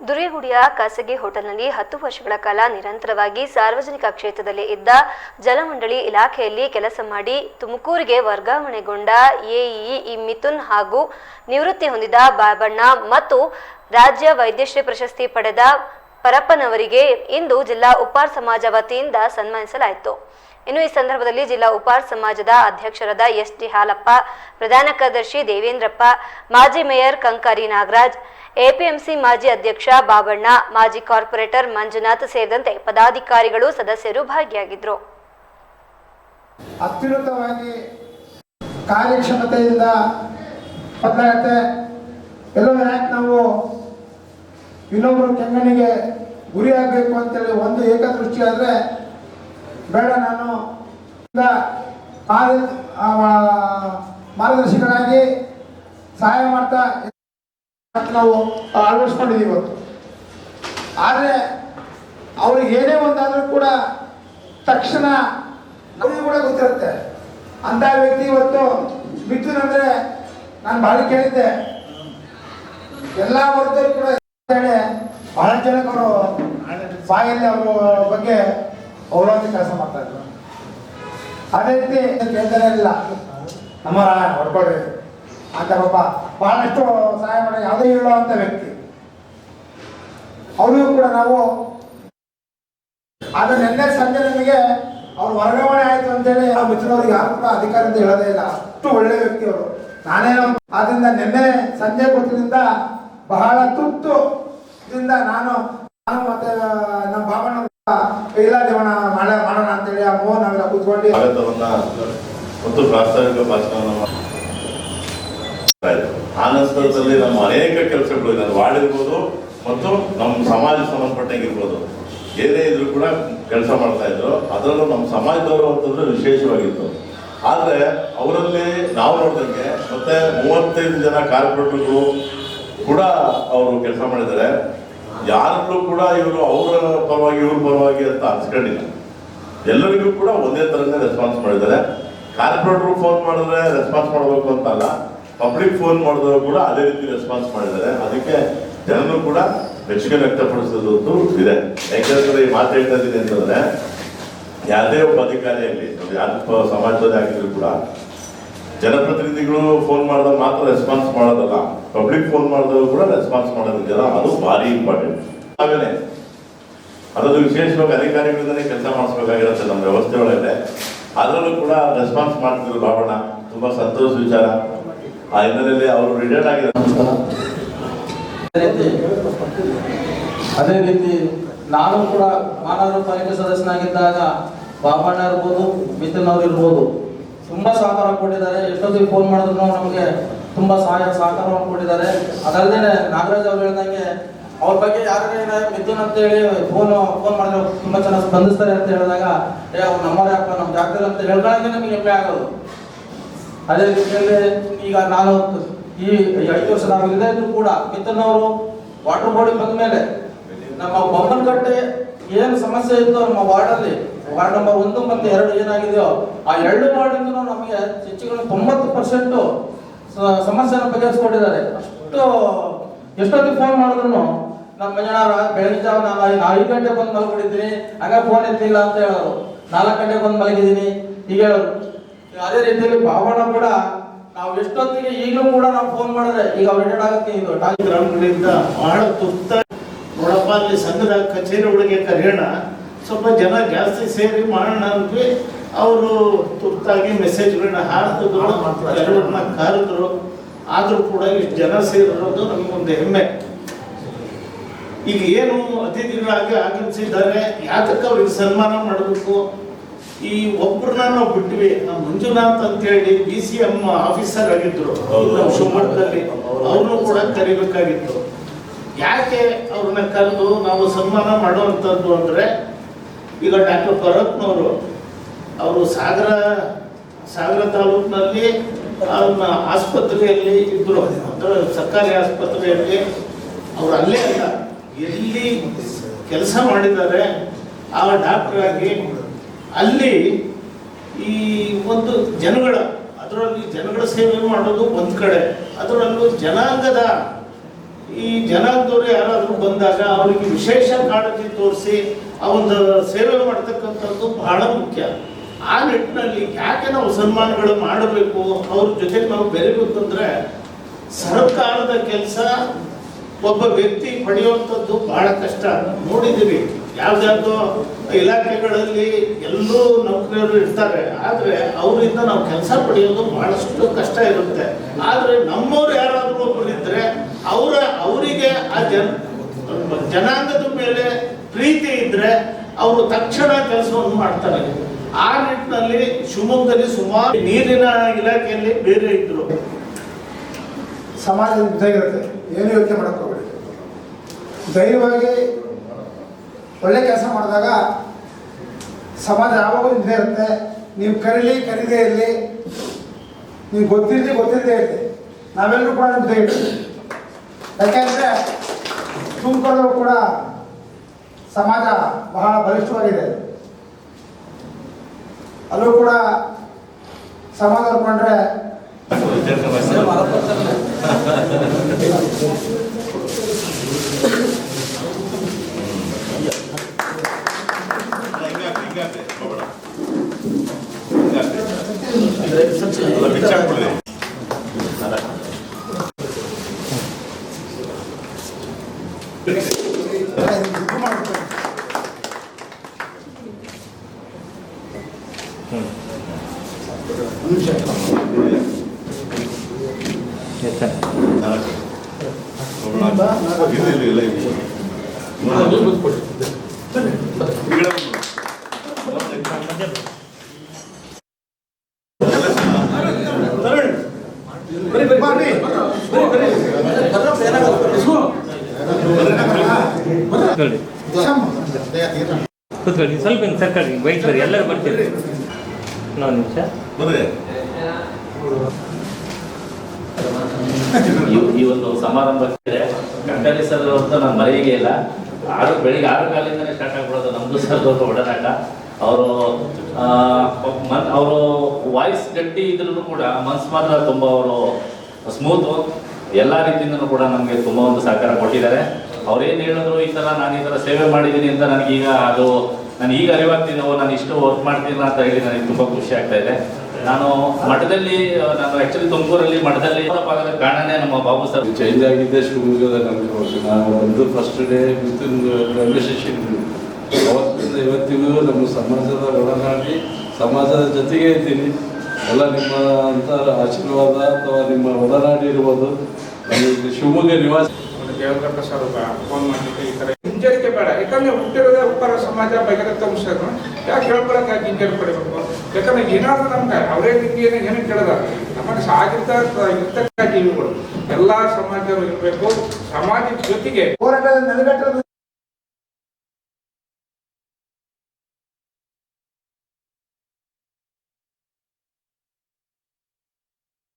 ದುರಿಗುಡಿಯ ಖಾಸಗಿ ಹೋಟೆಲ್ನಲ್ಲಿ ಹತ್ತು ವರ್ಷಗಳ ಕಾಲ ನಿರಂತರವಾಗಿ ಸಾರ್ವಜನಿಕ ಕ್ಷೇತ್ರದಲ್ಲಿ ಇದ್ದ ಜಲಮಂಡಳಿ ಇಲಾಖೆಯಲ್ಲಿ ಕೆಲಸ ಮಾಡಿ ತುಮಕೂರಿಗೆ ವರ್ಗಾವಣೆಗೊಂಡ ಎಇಇ ಮಿಥುನ್ ಹಾಗೂ ನಿವೃತ್ತಿ ಹೊಂದಿದ ಬಾಬಣ್ಣ ಮತ್ತು ರಾಜ್ಯ ವೈದ್ಯಶ್ರೀ ಪ್ರಶಸ್ತಿ ಪಡೆದ ಪರಪ್ಪನವರಿಗೆ ಇಂದು ಜಿಲ್ಲಾ ಉಪಾರ್ ಸಮಾಜ ವತಿಯಿಂದ ಸನ್ಮಾನಿಸಲಾಯಿತು. ಇನ್ನು ಈ ಸಂದರ್ಭದಲ್ಲಿ ಜಿಲ್ಲಾ ಉಪಾರ್ ಸಮಾಜದ ಅಧ್ಯಕ್ಷರಾದ ಎಸ್ ಟಿ ಹಾಲಪ್ಪ ಪ್ರಧಾನ ಕಾರ್ಯದರ್ಶಿ ದೇವೇಂದ್ರಪ್ಪ, ಮಾಜಿ ಮೇಯರ್ ಕಂಕಾರಿ ನಾಗರಾಜ್ ಎಪಿಎಂಸಿ ಮಾಜಿ ಅಧ್ಯಕ್ಷ ಬಾಬಣ್ಣ, ಮಾಜಿ ಕಾರ್ಪೊರೇಟರ್ ಮಂಜುನಾಥ್ ಸೇರಿದಂತೆ ಪದಾಧಿಕಾರಿಗಳು ಸದಸ್ಯರು ಭಾಗಿಯಾಗಿದ್ದರು ಅತ್ಯುನ್ನತವಾಗಿ ಕಾರ್ಯಕ್ಷಮತೆಯಿಂದ ಬದಲಾಗುತ್ತೆ ಎಲ್ಲೋ ಯಾಕೆ ನಾವು ಇನ್ನೊಬ್ಬರು ಕೆಂಗಣಿಗೆ ಗುರಿಯಾಗಬೇಕು ಅಂತೇಳಿ ಒಂದು ಏಕದೃಷ್ಟಿ ಆದರೆ ಬೇಡ, ನಾನು ಮಾರ್ಗದರ್ಶಿಗಳಾಗಿ ಸಹಾಯ ಮಾಡ್ತಾ ನಾವು ಅಳವಡಿಸ್ಕೊಂಡಿದ್ದೀವಿ ಇವತ್ತು. ಆದರೆ ಅವ್ರಿಗೆ ಏನೇ ಒಂದಾದರೂ ಕೂಡ ತಕ್ಷಣ ನಮಗೆ ಕೂಡ ಗೊತ್ತಿರುತ್ತೆ. ಅಂತ ವ್ಯಕ್ತಿ ಇವತ್ತು ಮಿಥುನ್ ಅಂದರೆ ನಾನು ಭಾಳ ಕೇಳಿದ್ದೆ. ಎಲ್ಲ ವರ್ಗದಲ್ಲಿ ಕೂಡ ಹೇಳಿ ಬಹಳ ಜನಕ್ಕೆ ಅವರು ಬಾಯಲ್ಲಿ ಅವರ ಬಗ್ಗೆ ಅವಲಂಬಿ ಕೆಲಸ ಮಾಡ್ತಾ ಇದ್ರು. ಅದೇ ರೀತಿ ಕೇಳ್ತಾನೆ ಇಲ್ಲ ನಮ್ಮ ಹೊಡ್ಕೊಡ್ರಿ ಅಂತ ಪಾಪ ಬಹಳಷ್ಟು ಸಹಾಯ ಮಾಡೋ ಯಾವುದೇ ಹೇಳುವಂಥ ವ್ಯಕ್ತಿ. ಅವರಿಗೂ ಕೂಡ ನಾವು ಆದ್ರೆ ನಿನ್ನೆ ಸಂಜೆ ನಮಗೆ ಅವ್ರು ವರ್ಗಾವಣೆ ಆಯ್ತು ಅಂತೇಳಿ ಆ ಮಿತ್ರವ್ರಿಗೆ ಯಾರು ಕೂಡ ಅಧಿಕಾರ ಅಂತ ಹೇಳೋದೇ ಇಲ್ಲ. ಅಷ್ಟು ಒಳ್ಳೆ ವ್ಯಕ್ತಿ ಅವರು. ನಾನೇ ಆದ್ರಿಂದ ನಿನ್ನೆ ಸಂಜೆ ಗೊತ್ತಿನಿಂದ ಬಹಳ ತುರ್ತು ಇದರಿಂದ ನಾನು ನಾನು ಮತ್ತೆ ನಮ್ಮ ಬಾಬಣ್ಣ ಇಲ್ಲ ದೇವಣ ಮಾಡ ಮಾಡೋಣ ಅಂತೇಳಿ ಆ ಮೋಹನ್ ನಾವೆಲ್ಲ ಕೂತ್ಕೊಂಡು ಮತ್ತು ಪ್ರಾಸ್ತಾವಿಕ ಭಾಷಣವನ್ನು. ಆ ನಮ್ಮ ಅನೇಕ ಕೆಲಸಗಳು ನಾನು ಮಾಡಿರ್ಬೋದು ಮತ್ತು ನಮ್ಮ ಸಮಾಜ ಸಂಬಂಧಪಟ್ಟಾಗಿರ್ಬೋದು ಏನೇ ಇದ್ರು ಕೂಡ ಕೆಲಸ ಮಾಡ್ತಾ ಇದ್ರು. ಅದರಲ್ಲೂ ನಮ್ಮ ಸಮಾಜದವರು ಅಂತಂದ್ರೆ ವಿಶೇಷವಾಗಿತ್ತು. ಆದ್ರೆ ಅವರಲ್ಲಿ ನಾವು ನೋಡಿದಂಗೆ ಮತ್ತೆ ಮೂವತ್ತೈದು ಜನ ಕಾರ್ಪೊರೇಟರ್ಗಳು ಕೂಡ ಅವರು ಕೆಲಸ ಮಾಡಿದ್ದಾರೆ. ಯಾರಲ್ಲೂ ಕೂಡ ಇವರು ಅವರ ಪರವಾಗಿ, ಇವ್ರ ಪರವಾಗಿ ಅಂತ ಅನ್ಸ್ಕೊಂಡಿಲ್ಲ. ಎಲ್ಲರಿಗೂ ಕೂಡ ಒಂದೇ ತರನೇ ರೆಸ್ಪಾನ್ಸ್ ಮಾಡಿದ್ದಾರೆ. ಕಾರ್ಪೊರೇಟರ್ ಫೋನ್ ಮಾಡಿದ್ರೆ ರೆಸ್ಪಾನ್ಸ್ ಮಾಡಬೇಕು ಅಂತ ಅಲ್ಲ. ಪಬ್ಲಿಕ್ ಫೋನ್ ಮಾಡಿದವರು ಕೂಡ ಅದೇ ರೀತಿ ರೆಸ್ಪಾನ್ಸ್ ಮಾಡಿದ್ದಾರೆ. ಅದಕ್ಕೆ ಜನರು ಕೂಡ ಮೆಚ್ಚುಗೆ ವ್ಯಕ್ತಪಡಿಸೋದು ಇದೆ. ಯಾಕೆಂದ್ರೆ ಈ ಮಾತು ಹೇಳ್ತಾ ಇದ್ದೀನಿ ಅಂತಂದ್ರೆ, ಯಾವುದೇ ಒಬ್ಬ ಅಧಿಕಾರಿಯಲ್ಲಿ ಯಾವ ಸಮಾಜದಲ್ಲಿ ಆಗಿದ್ರು ಕೂಡ ಜನಪ್ರತಿನಿಧಿಗಳು ಫೋನ್ ಮಾಡಿದಾಗ ಮಾತ್ರ ರೆಸ್ಪಾನ್ಸ್ ಮಾಡೋದಲ್ಲ. ಪಬ್ಲಿಕ್ ಫೋನ್ ಮಾಡಿದವರು ಕೂಡ ರೆಸ್ಪಾನ್ಸ್ ಮಾಡೋದಿದೆಯಲ್ಲ ಅದು ಭಾರಿ ಇಂಪಾರ್ಟೆಂಟ್ ಹಾಗೇನೆ, ಅದರದ್ದು ವಿಶೇಷವಾಗಿ ಅಧಿಕಾರಿಗಳಿಂದಲೇ ಕೆಲಸ ಮಾಡಿಸ್ಬೇಕಾಗಿರುತ್ತೆ ನಮ್ಮ ವ್ಯವಸ್ಥೆ ಒಳಗಡೆ. ಅದರಲ್ಲೂ ಕೂಡ ರೆಸ್ಪಾನ್ಸ್ ಮಾಡ್ತಿದ್ರು ಬಾಬಣ್ಣ ತುಂಬಾ ಸಂತೋಷ ವಿಚಾರ. ಆ ಹಿನ್ನೆಲೆಯಲ್ಲಿ ಅವರು ರಿಟೈರ್ಡ್ ಆಗಿದ್ದಾರೆ. ಅದೇ ರೀತಿ ನಾನು ಕೂಡ ಮಾನವ ಪಾಲಿಕೆ ಸದಸ್ಯನಾಗಿದ್ದಾಗ ಬಾಬಣ್ಣ ಇರ್ಬೋದು, ಮಿಥುನ್ ಅವ್ರು ಇರ್ಬೋದು. ತುಂಬಾ ಸಹಕಾರ ಕೊಟ್ಟಿದ್ದಾರೆ. ಎಷ್ಟೊತ್ತಿಗೆ ಫೋನ್ ಮಾಡಿದ್ರು ನಮಗೆ ತುಂಬಾ ಸಹಾಯ ಸಹಕಾರವನ್ನು ಕೊಟ್ಟಿದ್ದಾರೆ. ಅದಲ್ಲದೆ ನಾಗರಾಜ್ ಅವ್ರು ಹೇಳ್ದಂಗೆ ಅವ್ರ ಬಗ್ಗೆ ಯಾರೇ ಮಿಥುನ್ ಅಂತ ಹೇಳಿ ಫೋನ್ ಫೋನ್ ಮಾಡಿದ್ರೆ ತುಂಬಾ ಚೆನ್ನಾಗಿ ಸ್ಪಂದಿಸ್ತಾರೆ ಅಂತ ಹೇಳಿದಾಗ, ಏ, ಅವ್ರು ನಮ್ಮ ಯಾಕೆ ನಮ್ಮ ಜಾಗದಲ್ಲಿ ಅಂತ ಹೇಳ್ಕೊಳ್ಳೋಕೆ ನಮಗೆ ಹೆಮ್ಮೆ ಆಗೋದು. ಅದೇ ರೀತಿಯಲ್ಲಿ ಈಗ ನಾನು ಈ ಐದು ವರ್ಷ ನಾವು ಇಲ್ಲದೇ ಇದ್ರು ಕೂಡ ಮಿತ್ರನವರು ವಾಟರ್ ಬಾಡಿ ಬಂದ ಮೇಲೆ ನಮ್ಮ ಬೊಮ್ಮನಕಟ್ಟೆ ಏನು ಸಮಸ್ಯೆ ಇತ್ತು ನಮ್ಮ ವಾರ್ಡಲ್ಲಿ ವಾರ್ಡ್ ನಂಬರ್ ಒಂದು ಮತ್ತು ಎರಡು ಏನಾಗಿದೆಯೋ, ಆ ಎರಡು ವಾರ್ಡಿಂದ ನಮಗೆ ಚರ್ಚೆಗಳು ತೊಂಬತ್ತು ಪರ್ಸೆಂಟು ಸಮಸ್ಯೆನ ಬಗೆಹರಿಸ್ಕೊಂಡಿದ್ದಾರೆ. ಅಷ್ಟು ಎಷ್ಟೊತ್ತಿಗೆ ಫೋನ್ ಮಾಡಿದ್ರು ನಮ್ಮ ಮಂಜಣ್ಣವ್ರ ಬೆಳಗಿನ ಜಾವ ನಾನು ಐ- ಐದು ಗಂಟೆ ಬಂದು ಮಲ್ಕೊಂಡಿದ್ದೀನಿ, ಹಾಗೆ ಫೋನ್ ಎತ್ತಿಲ್ಲ ಅಂತ ಹೇಳೋರು. ನಾಲ್ಕು ಗಂಟೆಗೆ ಬಂದು ಮಲಗಿದ್ದೀನಿ. ಈಗ ಹೇಳೋರು. ಅದೇ ರೀತಿಯಲ್ಲಿ ಭಾವನ ಕೂಡ ನಾವು ಎಷ್ಟೊತ್ತಿಗೆ ಈಗಲೂ ಕೂಡ ನಾವು ಫೋನ್ ಮಾಡಿದ್ರೆ ಈಗ ಅವ್ರು ರಿಟೈರ್ಡ್ ಆಗುತ್ತೆ ಇದು. ಗ್ರಾಮಗಳಿಂದ ಬಹಳ ತುರ್ತ ನೋಡಪ್ಪ ಅಲ್ಲಿ ಸಂಘದ ಕಚೇರಿ ಒಳಗೆ ಕರೆಯೋಣ ಸ್ವಲ್ಪ ಜನ ಜಾಸ್ತಿ ಸೇರಿ ಮಾಡೋಣ ಅಂದ್ವಿ. ಅವರು ತುರ್ತಾಗಿ ಮೆಸೇಜ್ಗಳನ್ನ ಹಾಕಿದ್ರು ಕೆಲವ್ರನ್ನ ಕರೆದ್ರು. ಆದರೂ ಕೂಡ ಇಷ್ಟು ಜನ ಸೇರಿರೋದು ನಮಗೊಂದು ಹೆಮ್ಮೆ. ಈಗ ಏನು ಅತಿಥಿಗಳಾಗಿ ಆಗಮಿಸಿದ್ದಾರೆ ಯಾತಕ್ಕೆ ಅವ್ರಿಗೆ ಸನ್ಮಾನ ಮಾಡಬೇಕು? ಈ ಒಬ್ಬರನ್ನ ನಾವು ಬಿಟ್ವಿ. ನಮ್ಮ ಮಂಜುನಾಥ್ ಅಂತ ಹೇಳಿ ಬಿ ಸಿ ಎಂ ಆಫೀಸರ್ ಆಗಿದ್ರು. ನಮ್ಮ ಶಿವಮೊಗ್ಗದಲ್ಲಿ. ಅವ್ರನ್ನೂ ಕೂಡ ಕರಿಬೇಕಾಗಿತ್ತು. ಯಾಕೆ ಅವ್ರನ್ನ ಕರೆದು ನಾವು ಸನ್ಮಾನ ಮಾಡುವಂಥದ್ದು ಅಂದ್ರೆ ಈಗ ಡಾಕ್ಟರ್ ಪರತ್ನವರು ಅವರು ಸಾಗರ ಸಾಗರ ತಾಲೂಕಿನಲ್ಲಿ ಅವ್ರನ್ನ ಆಸ್ಪತ್ರೆಯಲ್ಲಿ ಇದ್ದರು ಅಂದರೆ ಸರ್ಕಾರಿ ಆಸ್ಪತ್ರೆಯಲ್ಲಿ ಅವ್ರು ಅಲ್ಲೇ ಅಲ್ಲ ಎಲ್ಲಿ ಕೆಲಸ ಮಾಡಿದ್ದಾರೆ ಆ ಡಾಕ್ಟ್ರಾಗಿ ಆಗಿ ಅಲ್ಲಿ ಈ ಒಂದು ಜನಗಳ, ಅದರಲ್ಲಿ ಜನಗಳ ಸೇವೆ ಮಾಡೋದು ಒಂದು ಕಡೆ. ಅದರಲ್ಲೂ ಜನಾಂಗದ, ಈ ಜನಾಂಗದವರು ಯಾರಾದರೂ ಬಂದಾಗ ಅವರಿಗೆ ವಿಶೇಷ ಕಾಳಜಿ ತೋರಿಸಿ ಆ ಸೇವೆ ಮಾಡ್ತಕ್ಕಂಥದ್ದು ಬಹಳ ಮುಖ್ಯ. ಆ ನಿಟ್ಟಿನಲ್ಲಿ ಯಾಕೆ ನಾವು ಸನ್ಮಾನಗಳು ಮಾಡಬೇಕು? ಅವ್ರ ಜೊತೆಗೆ ನಾವು ಬೆರಿಬೇಕು ಅಂದ್ರೆ ಸರ್ಕಾರದ ಕೆಲಸ ಒಬ್ಬ ವ್ಯಕ್ತಿ ಪಡೆಯುವಂಥದ್ದು ಬಹಳ ಕಷ್ಟ. ನೋಡಿದ್ದೀವಿ. ಯಾವ್ದಾದ್ರು ಇಲಾಖೆಗಳಲ್ಲಿ ಎಲ್ಲೂ ನೌಕರರು ಇರ್ತಾರೆ. ಆದರೆ ಅವರಿಂದ ನಾವು ಕೆಲಸ ಪಡೆಯೋದು ಬಹಳಷ್ಟು ಕಷ್ಟ ಇರುತ್ತೆ. ಆದರೆ ನಮ್ಮವ್ರು ಯಾರಾದರೂ ಒಬ್ಬರು ಇದ್ರೆ ಅವರ, ಅವರಿಗೆ ಆ ಜನ, ಜನಾಂಗದ ಮೇಲೆ ಪ್ರೀತಿ ಇದ್ದರೆ ಅವರು ತಕ್ಷಣ ಕೆಲಸವನ್ನು ಮಾಡ್ತಾರೆ. ಆ ನಿಟ್ಟಿನಲ್ಲಿ ಶಿವಮೊಗ್ಗದಲ್ಲಿ ಸುಮಾರು ನೀರಿನ ಇಲಾಖೆಯಲ್ಲಿ ಬೇರೆ ಇದ್ರು. ಸಮಾಜದ ಇರುತ್ತೆ. ಏನು ಯೋಚನೆ ಹೋಗ್ಬೇಡಿ ಧೈರ್ಯವಾಗಿ ಒಳ್ಳೆ ಕೆಲಸ ಮಾಡಿದಾಗ ಸಮಾಜ ಯಾವಾಗಲೂ ಇದ್ದೇ ಇರುತ್ತೆ. ನೀವು ಕರೀಲಿ, ಕರೀದೇ ಇರಲಿ. ನೀವು ಗೊತ್ತಿರಲಿ, ಗೊತ್ತಿರದೇ ಇರಲಿ. ನಾವೆಲ್ಲರೂ ಕೂಡ ನಿಮ್ಮ ಧೈರ್ಯ ಯಾಕೆಂದರೆ ತುಮಕೂರು ಕೂಡ ಸಮಾಜ ಬಹಳ ಬಲಿಷ್ಠವಾಗಿದೆ. ಅಲ್ಲೂ ಕೂಡ ಸಮಾಜ ಕೊಂಡ್ರೆ ಹಿಂಗಾಗ್ತದೆ, ಹಿಂಗಾಗ್ತದೆ, ಹೋಗ್ಬೇಡ. ಹಿಂಗಾಗ್ತದೆ. ಅಲ್ಲ, ಬಿಚ್ಚಾಕ್ಬಿಡ್ರಿ. ಅಲ್ಲ. ಇದು ಮಾಡ್ತಾರೆ ಒಂದು ನಿಮಿಷ ನಾಲ್ಕು. ಹೋಗ್ಬೇಡ. ಇಲ್ಲ, ಇಲ್ಲ, ಇಲ್ಲ, ಇಲ್ಲ. ಈ ಕಡೆ ಬಂದ್ಬಿಡು. ಬರ್ರಿ ಕೂತ್ಕೊಳ್ಳಿ ಸ್ವಲ್ಪ ಹಿಂಗೆ ಸರ್ಕಾರಿ ವೈಟ್ ಬರ್ರಿ ಎಲ್ಲರೂ ಬರ್ತೀರಿ ನಾನು ನಿಮಿಷ. ಈ- ಒಂದು ಸಮಾರಂಭಕ್ಕೆ ಗಂಟಲಿ ಸರ್ ಅಂತ ನಾನು ಮರೆಯೇ ಇಲ್ಲ ಆರು ಬೆಳಿಗ್ಗೆ ಆರು ಕಾಲಿಂದನೇ ಸ್ಟಾರ್ಟ್ ಆಗ್ಬಿಡೋದು ನಮ್ದು ಸರ್ ಒಡನಾಟ ಅವರು ಅವರು ವಾಯ್ಸ್ ಗಟ್ಟಿ ಇದ್ರೂ ಕೂಡ ಮನ್ಸು ಮಾತ್ರ ತುಂಬ ಅವರು ಸ್ಮೂತು ಎಲ್ಲ ರೀತಿಯಿಂದನೂ ಕೂಡ ನಮಗೆ ತುಂಬ ಒಂದು ಸಹಕಾರ ಕೊಟ್ಟಿದ್ದಾರೆ. ಅವ್ರೇನು ಹೇಳಿದ್ರು ಈ ಥರ ನಾನು ಈ ಥರ ಸೇವೆ ಮಾಡಿದ್ದೀನಿ ಅಂತ ನನಗೀಗ ಅದು ನಾನು ಈಗ ಅರಿವಾಗ್ತೀನಿ ನಾನು ಇಷ್ಟು ವರ್ಕ್ ಮಾಡ್ತೀನಿ ಅಂತ ಹೇಳಿ ನನಗೆ ತುಂಬ ಖುಷಿ ಆಗ್ತಾ ಇದೆ. ನಾನು ಮಠದಲ್ಲಿ ನಾನು ಆ್ಯಕ್ಚುಲಿ ತುಮಕೂರಲ್ಲಿ ಮಠದಲ್ಲಿ ಕಾರಣನೇ ನಮ್ಮ ಬಾಬು ಸರ್. ಚೇಂಜ್ ಆಗಿದ್ದೆ ಶಿವಮೊಗ್ಗದ ನಮಗೆ ನಾನು ಒಂದು first day with railway station ಅವತ್ತಿಂದ ಇವತ್ತಿಗೂ ನಮ್ಮ ಸಮಾಜದ ಒಡನಾಡಿ ಸಮಾಜದ ಜೊತೆಗೆ ಇದ್ದೀನಿ. ಎಲ್ಲ ನಿಮ್ಮ ಅಂತ ಆಶೀರ್ವಾದ ಅಥವಾ ನಿಮ್ಮ ಒಡನಾಡಿ ಇರ್ಬೋದು. ನಮಗೆ ಶಿವಮೊಗ್ಗ ನಿವಾಸ ಫೋನ್ ಮಾಡಿದ್ರೆ ಈ ಥರ ಹಿಂಜರಿಕೆ ಬೇಡ. ಯಾಕಂದ್ರೆ ಹುಟ್ಟಿರೋದೇ ಉಪ್ಪರ ಸಮಾಜ ಬಗೆರತ್ತ ಅಂಶನು. ಯಾಕೆ ಹೇಳ್ಕೊಳಕ್ಕೆ ಯಾಕೆ ಹಿಂಜರಿ ಪಡಿಬೇಕು? ಯಾಕಂದ್ರೆ ಏನಾದ್ರು ನಮ್ಗೆ ಅವರೇ ರೀತಿಯನ್ನು ಏನು ಕೇಳದ ನಮಗೆ ಸಾಗಿದ್ದ ಇರ್ತಕ್ಕ ಜೀವಿಗಳು ಎಲ್ಲ ಸಮಾಜರು ಇರಬೇಕು. ಸಮಾಜದ ಜೊತೆಗೆ ಹೋರಾಟದ ನೆಲೆಗಟ್ಟದ